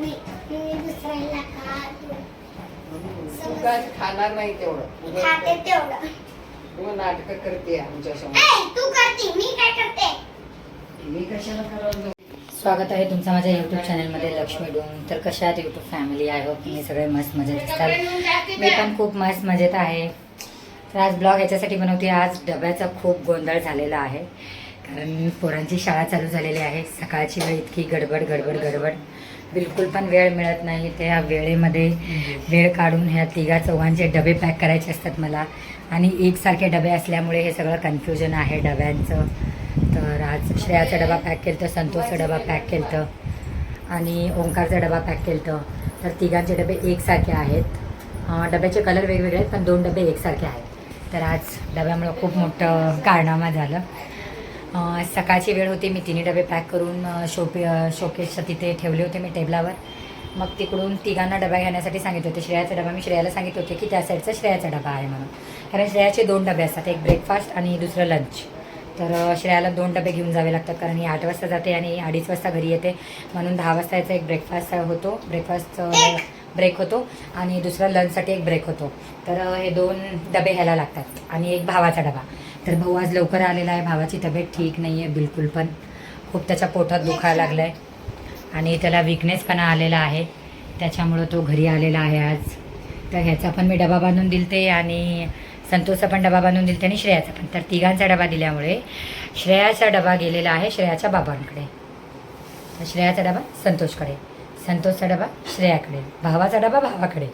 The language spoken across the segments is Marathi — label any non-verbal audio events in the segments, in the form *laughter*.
नाही मी दुसऱ्याला खातो. तू काय खाणार नाही तेवढं. खाते तेवढं. तू नाटक करते आमच्यासमोर. ए, तू करते मी काय करते? मी कशाला करायला स्वागत आहे तुमचं माझ्या यूट्यूब चॅनलमध्ये लक्ष्मी डोम तर कशा आहात यूट्यूब फॅमिली आहे होप तुम्ही सगळे मस्त मजेत असतात मी पण खूप मस्त मजेत आहे. तर आज ब्लॉग याच्यासाठी बनवते. आज डब्याचा खूप गोंधळ झालेला आहे. कारण पोरांची शाळा चालू झालेली आहे. सकाळची वेळ इतकी गडबड गडबड गडबड. बिलकुल पण वेळ मिळत नाही. त्या वेळेमध्ये वेळ काढून ह्या तिघा चौघांचे डबे पॅक करायचे असतात मला. आणि एकसारखे डबे असल्यामुळे हे सगळं कन्फ्युजन आहे डब्यांचं. तर आज श्रेयाचा डबा पॅक केलं तर संतोषचा डबा पॅक केलं तर आणि ओंकारचा डबा पॅक केलं तर तर तिघांचे डबे एकसारखे आहेत. डब्याचे कलर वेगवेगळे आहेत पण दोन डबे एकसारखे आहेत. तर आज डब्यामुळं खूप मोठं कारनामा झालं. सकाळची वेळ होती मी तिन्ही डबे पॅक करून शोपे अं, शोकेसच्या तिथे ठेवले होते मी टेबलावर. मग तिकडून तिघांना डबा घेण्यासाठी सांगितले होते. श्रेयाचा डबा मी श्रेयाला सांगितले होते की त्या साईडचा श्रेयाचा डबा आहे म्हणून. कारण श्रेयाचे दोन डबे असतात एक ब्रेकफास्ट आणि दुसरं लंच तर श्रेयाला दोन डबे घेऊन जावे लागतात कारण ही आठ वाजता जाते आणि अडीच वाजता घरी येते. म्हणून दहा वाजता याचा एक ब्रेकफास्ट होतो. ब्रेकफास्ट ब्रेक होतो आणि दुसरा लंचसाठी एक ब्रेक होतो. तर हे दोन डबे घ्यायला लागतात आणि एक भावाचा डबा. तर भाऊ आज लवकर आलेला आहे. भावाची तब्येत ठीक नाही आहे बिलकुल पण. खूप त्याच्या पोटात दुखायला लागलं आहे आणि त्याला विकनेसपणा आलेला आहे. त्याच्यामुळं तो घरी आलेला आहे आज. तर ह्याचा पण मी डबा बांधून दिलते आणि संतोषचा पण डबा बांधून दिलते आणि श्रेयाचा पण. तर तिघांचा डबा दिल्यामुळे श्रेयाचा डबा गेलेला आहे श्रेयाच्या बाबांकडे. तर श्रेयाचा डबा संतोषकडे. संतोषचा डबा श्रेयाकडे. भावाचा डबा भावाकडे.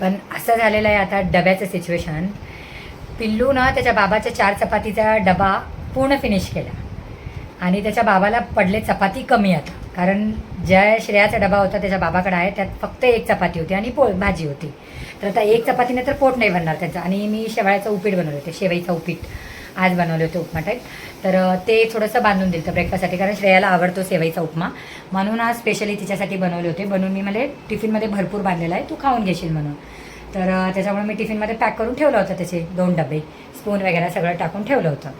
पण असं झालेलं आहे आता डब्याचं सिच्युएशन पिल्लू ना त्याच्या बाबाच्या चार चपातीचा डबा पूर्ण फिनिश केला. आणि त्याच्या बाबाला पडले चपाती कमी आता. कारण ज्या श्रेयाचा डबा होता त्याच्या बाबाकडे आहे त्यात फक्त एक चपाती होती आणि पोळ भाजी होती. तर आता एक चपातीने तर पोट नाही भरणार त्याचं. आणि मी शेवाळ्याचं उपीट बनवलं होते शेवईचं उपीट. आज बनवले होते उपमा टाईप तर ते थोडंसं बांधून दिलं ब्रेकफास्टसाठी कारण श्रेयाला आवडतो सेवईचा उपमा. म्हणून आज स्पेशली तिच्यासाठी बनवले होते. बनवून मी मला टिफिनमध्ये भरपूर बांधलेला आहे. तू खाऊन घेशील म्हणून. तर त्याच्यामुळे मी टिफिनमध्ये पॅक करून ठेवलं होतं त्याचे दोन डबे. स्पून वगैरे सगळं टाकून ठेवलं होतं.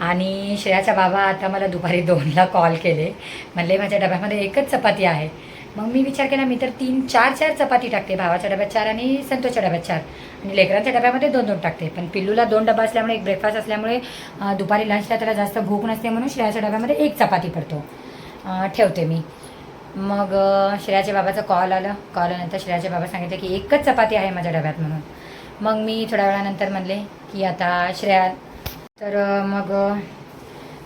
आणि श्रेयाचा बाबा आता मला दुपारी *laughs* दोनला कॉल केले. म्हणले माझ्या डब्यामध्ये एकच चपाती आहे. मग मी विचार केला मी तर तीन चार चार चपाती टाकते. भावाच्या डब्यात चार आणि संतोषच्या डब्यात चार. आणि लेकरांच्या डब्यामध्ये दोन दोन टाकते. पण पिल्लूला दोन डबा असल्यामुळे एक ब्रेकफास्ट असल्यामुळे दुपारी लंचला त्याला जास्त भूक नसते म्हणून श्रेयाच्या डब्यामध्ये एक चपाती पडतो ठेवते मी. मग श्रेयाच्या बाबाचा कॉल आलं. कॉल आल्यानंतर श्रेयाचे बाबा सांगितले की एकच चपाती आहे माझ्या डब्यात म्हणून. मग मी थोड्या वेळानंतर म्हणले की आता श्रेया तर मग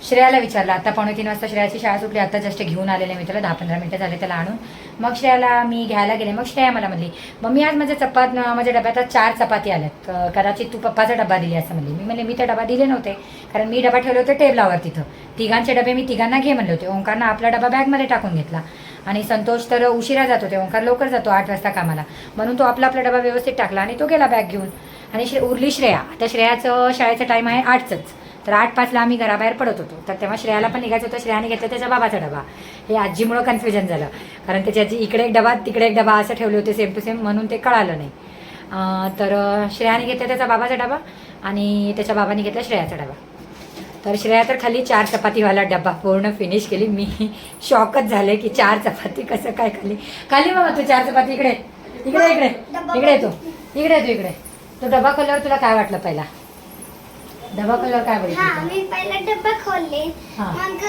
श्रेयाला विचारलं. आता पावणे तीन वाजता श्रेयाची शाळा सुटली. आता जस्ट घेऊन आलेले मी त्याला. दहा पंधरा मिनटं झाले त्याला आणून. मग श्रेयाला मी घ्यायला गेले. मग श्रेया मला म्हणली मग मी आज माझ्या चपात माझ्या डब्यात चार चपाती आल्यात. कदाचित तू पप्पाचा डबा दिली असं म्हणली. मी म्हणले मी त्या डबा दिले नव्हते. कारण मी डबा ठेवले होते टेबलावर तिथं. तिघांचे डबे मी तिघांना घे म्हणले होते. ओंकारनं आपला डबा बॅगमध्ये टाकून घेतला. आणि संतोष तर उशिरा जातो ते ओंकार लवकर जातो आठ वाजता कामाला. म्हणून तो आपला आपला डबा व्यवस्थित टाकला आणि तो गेला बॅग घेऊन. आणि श्रे उरली श्रेया. आता श्रेयाचं शाळेचा टाईम आहे आठचंच. तर आठ पाचला आम्ही घराबाहेर पडत होतो. तर तेव्हा श्रेयाला पण निघायचं होतं. श्रेयाने घेतलं त्याच्या बाबाचा डबा. हे आजीमुळं कन्फ्युजन झालं. कारण त्याची आजी इकडे एक डबा तिकडे एक डबा असं ठेवले होते सेम टू सेम म्हणून ते कळालं नाही. तर श्रेयाने घेतला त्याचा बाबाचा डबा आणि त्याच्या बाबाने घेतला श्रेयाचा डबा. तर श्रेया तर खाली चार चपातीवाला डबा पूर्ण फिनिश केली. मी शॉकच झाले की चार चपाती कसं काय खाली. खाली बाबा तू चार चपाती. इकडे. इकडे इकडे. इकडे येतो इकडे येतो इकडे. तो डबा खोलल्यावर तुला काय वाटलं पहिला? डबा खोलल्यावर काय हा मी पहिला डब्बा खोलले. मग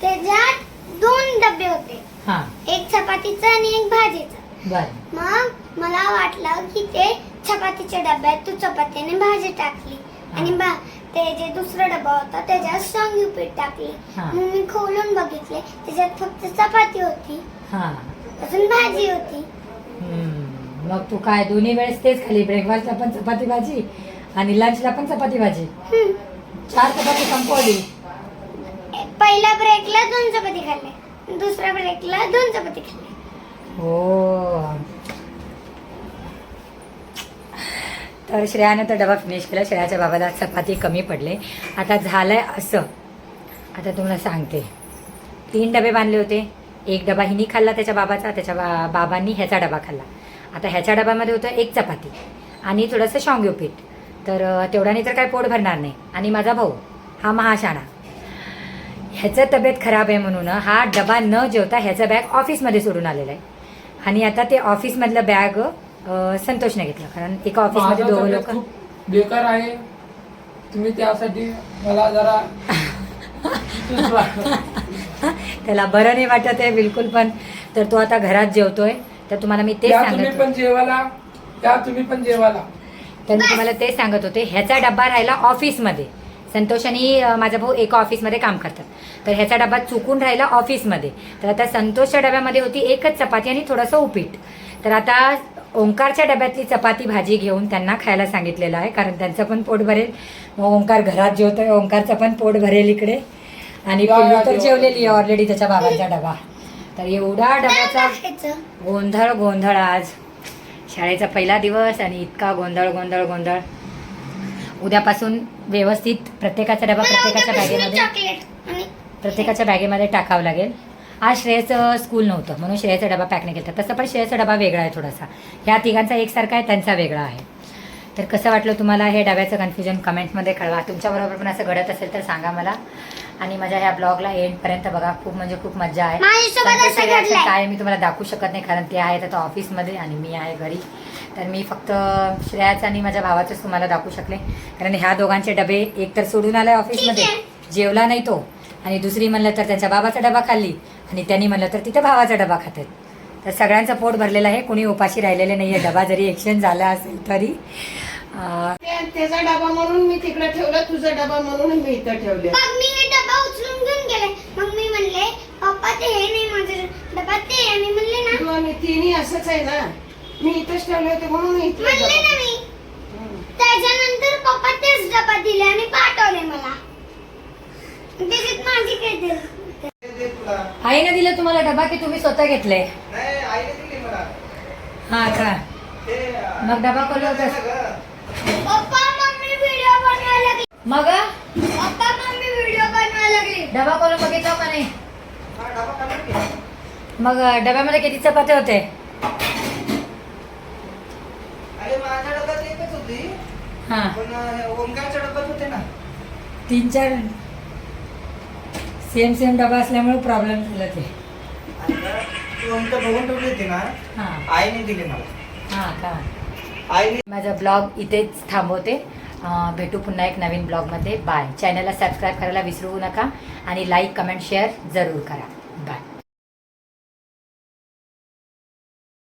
त्याच्यात दोन डबे होते. हां. एक चपातीचं आणि एक भाजीचं. बर. मग मला वाटलं की ते चपातीच्या डब्यात तू चपातीने भाजी टाकली. आणि ते जे दुसरा डबा होता त्याच्यात शांगी पीठ टाकली. हा. मग मी खोलून बघितले. त्याच्यात फक्त चपाती होती. हां. अजून भाजी होती. हम्म. मग तू काय दोन्ही वेळेस तेच खाली ब्रेकफास्टला पण चपाती भाजी आणि लंचला पण चपाती भाजी? हम्म. चार चपाती संपवली. पहिल्या ब्रेकला दोन चपाती खाल्ले. दुसऱ्या ब्रेकला दोन चपाती खाल्ले. हो. तर श्रेयानं तर डबा फिनिश केला. श्रेयाच्या बाबाला चपाती कमी पडले. आता झालंय असं. आता तुम्हाला सांगते. तीन डबे बांधले होते. एक डबा हिनी खाल्ला त्याच्या बाबाचा त्याच्या बा बाबांनी ह्याचा डबा खाल्ला. आता ह्याच्या डब्यामध्ये होतं एक चपाती आणि थोडंसं शांग्यो पीठ. तर तेवढ्याने तर काय पोट भरणार नाही. आणि माझा भाऊ हा महाशाणा. ह्याचं तब्येत खराब आहे म्हणून हा डबा न जेवता ह्याचा बॅग ऑफिसमध्ये सोडून आलेला आहे. आणि आता ते ऑफिसमधलं बॅग संतोषने घेतलं कारण एका ऑफिसमध्ये माझा दोघं तब्येत लोक खूप बेकार आहे. तुम्ही त्यासाठी मला जरा सुचवा. *laughs* त्याला बरं नाही वाटत आहे बिलकुल पण. तर तो आता घरात जेवतोय तर तुम्हाला मी तेच तुम्ही सांगत पण तुम्ही पण तर मी तुम्हाला तेच सांगत होते ह्याचा डब्बा राहिला ऑफिसमध्ये. संतोष आणि अं, माझा भाऊ एका ऑफिसमध्ये काम करतात. तर ह्याचा डबा चुकून राहिला ऑफिसमध्ये. तर आता संतोषच्या डब्यामध्ये होती एकच चपाती आणि थोडंसं उपीट. तर आता ओंकारच्या डब्यातली चपाती भाजी घेऊन त्यांना खायला सांगितलेलं आहे कारण त्यांचं पण पोट भरेल. मग ओंकार घरात जेवतोय ओंकारचं पण पोट भरेल इकडे. आणि तर जेवा. जेवलेली आहे ऑलरेडी त्याच्या बाबांचा डबा. तर एवढा डब्याचा गोंधळ गोंधळ आज. शाळेचा पहिला दिवस आणि इतका गोंधळ गोंधळ गोंधळ. उद्यापासून व्यवस्थित प्रत्येकाचा डबा प्रत्येकाच्या बॅगेमध्ये चॉकलेट आणि प्रत्येकाच्या बॅगेमध्ये टाकावं लागेल. आज श्रेयचं स्कूल नव्हतं म्हणून श्रेयचा डबा पॅक नाही केला तसं पण श्रेयचा डबा वेगळा आहे थोडासा. ह्या तिघांचा एकसारखा आहे त्यांचा वेगळा आहे. तर कसं वाटलं तुम्हाला हे डब्याचं कन्फ्युजन कमेंटमध्ये कळवा. तुमच्याबरोबर पण असं घडत असेल तर सांगा मला. आणि माझ्या ह्या ब्लॉगला एंडपर्यंत बघा. खूप म्हणजे खूप मजा आहे. काय मी तुम्हाला दाखवू शकत नाही कारण ते आहेत आता ऑफिसमध्ये आणि मी आहे घरी. तर मी फक्त श्रेयाचं आणि माझ्या भावाचंच तुम्हाला दाखवू शकले. कारण ह्या दोघांचे डबे एक तर सोडून आलाय ऑफिसमध्ये जेवला नाही तो. आणि दुसरी म्हणलं तर त्यांच्या बाबाचा डबा खाल्ली आणि त्यांनी म्हणलं तर तिथे भावाचा डबा खातात. तर सगळ्यांचं पोट भरलेलं आहे कोणी उपाशी राहिलेले नाही आहे डबा जरी एक्सचेंज झाला असेल तरी त्याचा डबा म्हणून मी तिकडे ठेवला तुझा डबा म्हणून मी इथं ठेवले. मग मी हे डबा उचलून घेऊन गेले. मग मी म्हणले पप्पा ते हे नाही माझं डबा ते आहे." मी म्हणले ना. तू आणि तिन्ही असंच आहे ना. मी इथंच ठेवले होते म्हणून इथं म्हणले ना डबा. मी. त्याच्यानंतर पप्पा तेच डबा दिले आणि पाठवले मला त्याच्यात माझी काय दिलं आईने दिलं तुम्हाला डबा की तुम्ही स्वतः घेतले? नाही आईने दिली मला. हा का? मग डबा खोलला होतास पप्पा मम्मी व्हिडिओ बनवायला लागली. मग? पप्पा मम्मी व्हिडिओ बनवायला लागली. डबा खोलून बघितला का नाही? मग डब्यामध्ये किती चपात्या होते? होती. हा. होते तीन चार. सेम सेम डबा असल्यामुळे प्रॉब्लेम झाला ते. बघून ठेवली होती ना. हा. आईने दिली मला. हा का? आईने माझा ब्लॉग इथेच थांबवते. अं, भेटू पुन्हा एक नवीन ब्लॉगमध्ये. बाय. चॅनलला सबस्क्राईब करायला विसरू नका आणि लाईक कमेंट शेअर जरूर करा. बाय.